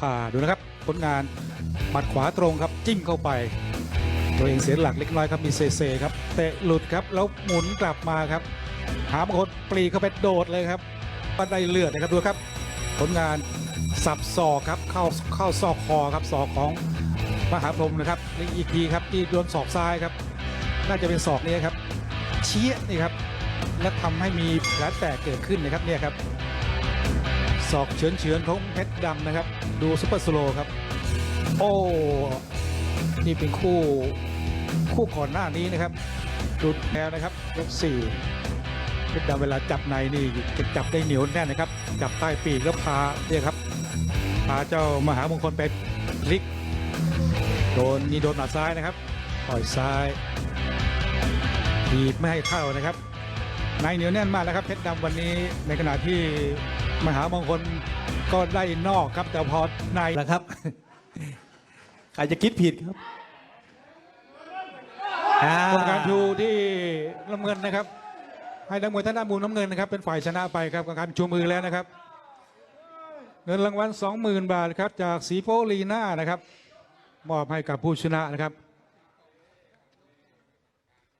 ผ่าดูนะครับผลงานหมัดขวาตรงครับจิ้มเข้าไป ตัวเองเสียหลักเล็กน้อยครับมีเซเซครับเตะหลุดครับแล้วหมุนกลับมาครับ หาบางคนปรีเข้าไปโดดเลยครับก็ไดเลือดนะครับดูครับ ผลงานสับศอกครับเข้าเข้าซอกคอครับศอกของมหาพรหมนะครับนี่อีกทีครับที่โดนศอกซ้ายครับ น่าจะเป็นศอกนี้ครับเชี้ยนี่ครับและทำให้มีแผลแตกเกิดขึ้นนะครับเนี่ยครับ ศอกเฉือนเฉือนของเพชรดำนะครับ ดูซุปเปอร์สโลว์ครับ โอ้นี่เป็นคู่คู่ก่อนหน้านี้นะครับดูแล้วนะครับยกสี่เพชรดำเวลาจับในนี่จะจับได้เหนียวแน่นนะครับ จับใต้ปีกแล้วพาเนี่ยครับพาเจ้ามหามงคลไปพลิก โดนนี่โดนหมัดซ้ายนะครับต่อยซ้ายบีบไม่ให้เข้านะครับในเหนียวแน่นมากนะครับเพชรดำวันนี้ในขณะที่ มหามงคลก็ได้นอกครับ แต่พอในแล้วครับใครจะคิดผิดครับอ่ากรรมการชูที่น้ำเงินนะครับ ให้นักมวยท่านด้านมุมน้ำเงินนะครับ เป็นฝ่ายชนะไปครับกรรมการชูมือแล้วนะครับ เงินรางวัล20,000 บาทครับจากสีโฟลีน่านะครับ มอบให้กับผู้ชนะนะครับ